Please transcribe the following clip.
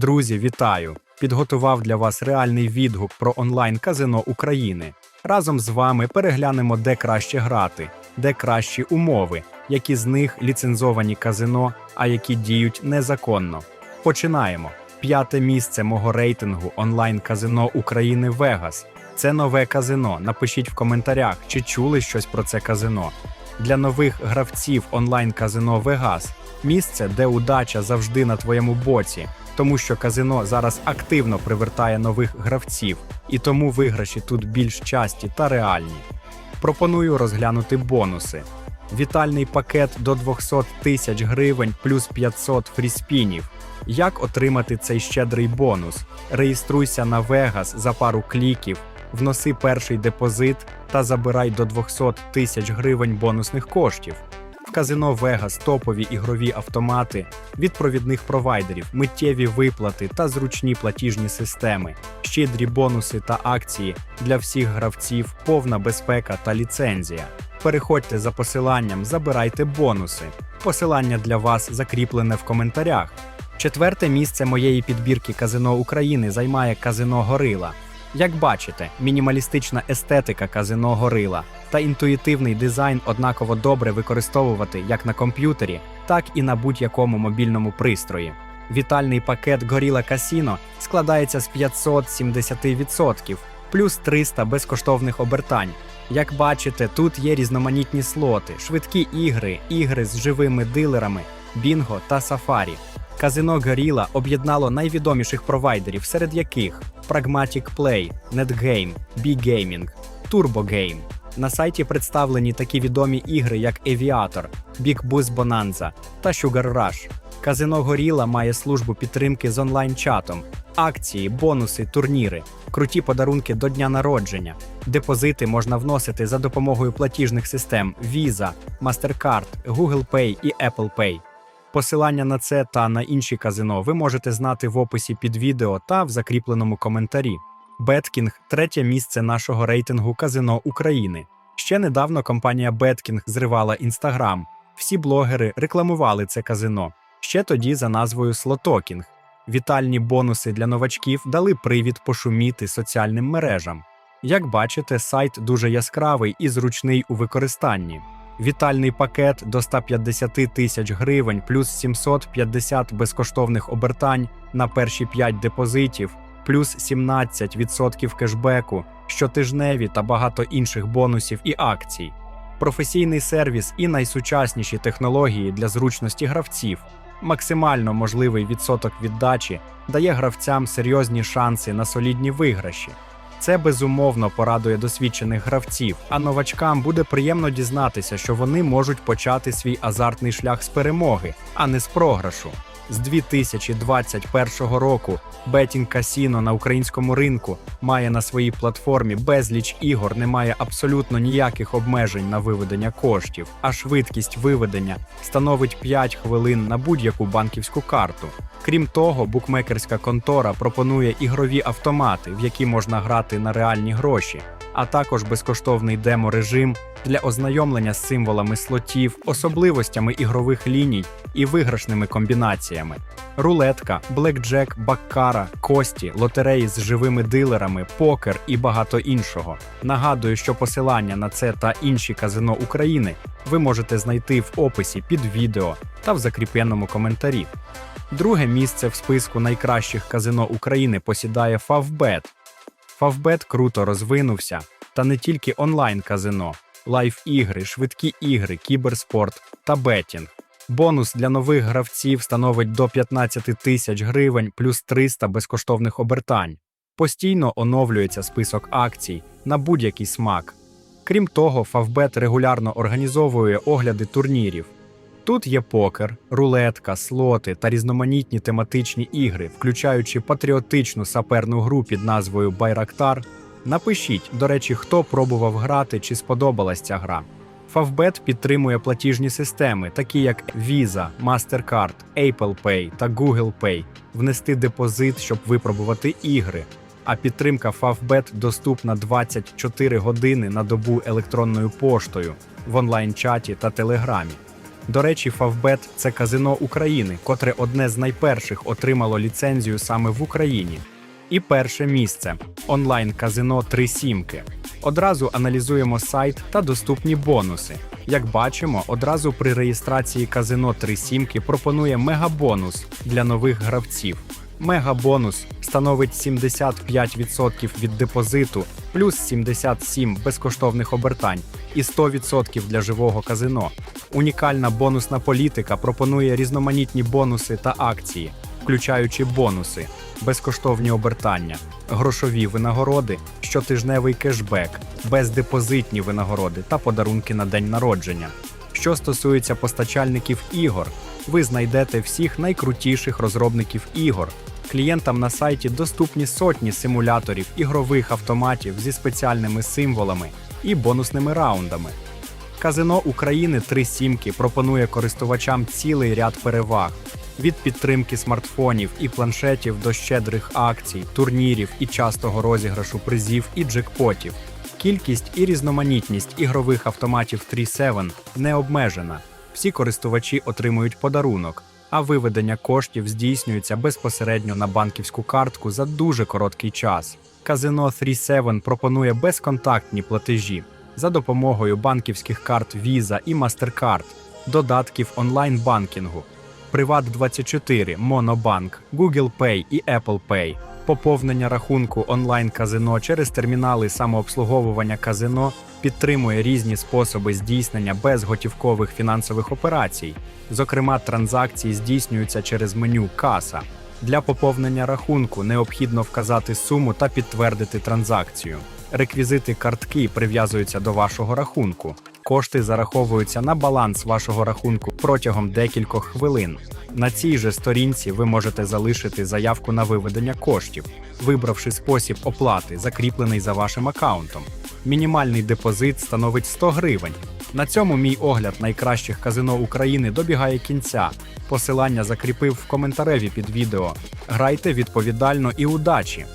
Друзі, вітаю! Підготував для вас реальний відгук про онлайн-казино України. Разом з вами переглянемо, де краще грати, де кращі умови, які з них ліцензовані казино, а які діють незаконно. Починаємо. П'яте місце мого рейтингу онлайн-казино України Вегас. Це нове казино. Напишіть в коментарях, чи чули щось про це казино. Для нових гравців онлайн-казино Вегас місце, де удача завжди на твоєму боці, тому що казино зараз активно привертає нових гравців, і тому виграші тут більш часті та реальні. Пропоную розглянути бонуси. Вітальний пакет до 200 тисяч гривень плюс 500 фріспінів. Як отримати цей щедрий бонус? Реєструйся на Vegas за пару кліків, вноси перший депозит та забирай до 200 тисяч гривень бонусних коштів. Казино Vegas топові ігрові автомати від провідних провайдерів, миттєві виплати та зручні платіжні системи, щедрі бонуси та акції для всіх гравців, повна безпека та ліцензія. Переходьте за посиланням, забирайте бонуси. Посилання для вас закріплене в коментарях. Четверте місце моєї підбірки казино України займає казино Горила. Як бачите, мінімалістична естетика казино Горила та інтуїтивний дизайн однаково добре використовувати як на комп'ютері, так і на будь-якому мобільному пристрої. Вітальний пакет Gorilla Casino складається з 570% плюс 300 безкоштовних обертань. Як бачите, тут є різноманітні слоти, швидкі ігри, ігри з живими дилерами, бінго та сафарі. Казино Gorilla об'єднало найвідоміших провайдерів, серед яких Pragmatic Play, NetGame, B-Gaming, TurboGame. На сайті представлені такі відомі ігри, як Aviator, Big Boost Bonanza та Sugar Rush. Казино Gorilla має службу підтримки з онлайн-чатом, акції, бонуси, турніри, круті подарунки до дня народження. Депозити можна вносити за допомогою платіжних систем Visa, MasterCard, Google Pay і Apple Pay. Посилання на це та на інші казино ви можете знати в описі під відео та в закріпленому коментарі. Беткінг третє місце нашого рейтингу казино України. Ще недавно компанія Беткінг зривала інстаграм. Всі блогери рекламували це казино. Ще тоді за назвою Слотокінг. Вітальні бонуси для новачків дали привід пошуміти соціальним мережам. Як бачите, сайт дуже яскравий і зручний у використанні. Вітальний пакет до 150 тисяч гривень плюс 750 безкоштовних обертань на перші 5 депозитів, плюс 17% кешбеку, щотижневі та багато інших бонусів і акцій. Професійний сервіс і найсучасніші технології для зручності гравців. Максимально можливий відсоток віддачі дає гравцям серйозні шанси на солідні виграші. Це безумовно порадує досвідчених гравців, а новачкам буде приємно дізнатися, що вони можуть почати свій азартний шлях з перемоги, а не з програшу. З 2021 року Betting Casino на українському ринку має на своїй платформі безліч ігор, не має абсолютно ніяких обмежень на виведення коштів, а швидкість виведення становить 5 хвилин на будь-яку банківську карту. Крім того, букмекерська контора пропонує ігрові автомати, в які можна грати на реальні гроші, а також безкоштовний демо-режим для ознайомлення з символами слотів, особливостями ігрових ліній і виграшними комбінаціями. Рулетка, блекджек, баккара, кості, лотереї з живими дилерами, покер і багато іншого. Нагадую, що посилання на це та інші казино України ви можете знайти в описі під відео та в закріпленому коментарі. Друге місце в списку найкращих казино України посідає Favbet. Favbet круто розвинувся, та не тільки онлайн-казино, лайв-ігри, швидкі ігри, кіберспорт та бетінг. Бонус для нових гравців становить до 15 тисяч гривень плюс 300 безкоштовних обертань. Постійно оновлюється список акцій на будь-який смак. Крім того, Favbet регулярно організовує огляди турнірів. Тут є покер, рулетка, слоти та різноманітні тематичні ігри, включаючи патріотичну саперну гру під назвою Байрактар. Напишіть, до речі, хто пробував грати чи сподобалась ця гра. Favbet підтримує платіжні системи, такі як Visa, MasterCard, Apple Pay та Google Pay, внести депозит, щоб випробувати ігри. А підтримка Favbet доступна 24 години на добу електронною поштою в онлайн-чаті та телеграмі. До речі, Фавбет це казино України, котре одне з найперших отримало ліцензію саме в Україні. І перше місце онлайн-казино Три Сімки. Одразу аналізуємо сайт та доступні бонуси. Як бачимо, одразу при реєстрації казино Три Сімки пропонує мегабонус для нових гравців. Мегабонус становить 75% від депозиту, плюс 77 безкоштовних обертань і 100% для живого казино. Унікальна бонусна політика пропонує різноманітні бонуси та акції, включаючи бонуси, безкоштовні обертання, грошові винагороди, щотижневий кешбек, бездепозитні винагороди та подарунки на день народження. Що стосується постачальників ігор, ви знайдете всіх найкрутіших розробників ігор. Клієнтам на сайті доступні сотні симуляторів ігрових автоматів зі спеціальними символами і бонусними раундами. Казино України Три Сімки пропонує користувачам цілий ряд переваг від підтримки смартфонів і планшетів до щедрих акцій, турнірів і частого розіграшу призів і джекпотів. Кількість і різноманітність ігрових автоматів 3.7 не обмежена. Всі користувачі отримують подарунок, а виведення коштів здійснюється безпосередньо на банківську картку за дуже короткий час. Казино 3.7 пропонує безконтактні платежі за допомогою банківських карт Visa і MasterCard, додатків онлайн-банкінгу, Приват24, Монобанк, Google Pay і Apple Pay, поповнення рахунку онлайн-казино через термінали самообслуговування казино підтримує різні способи здійснення безготівкових фінансових операцій. Зокрема, транзакції здійснюються через меню Каса. Для поповнення рахунку необхідно вказати суму та підтвердити транзакцію. Реквізити картки прив'язуються до вашого рахунку. Кошти зараховуються на баланс вашого рахунку протягом декількох хвилин. На цій же сторінці ви можете залишити заявку на виведення коштів, вибравши спосіб оплати, закріплений за вашим аккаунтом. Мінімальний депозит становить 100 гривень. На цьому мій огляд найкращих казино України добігає кінця. Посилання закріпив в коментареві під відео. Грайте відповідально і удачі!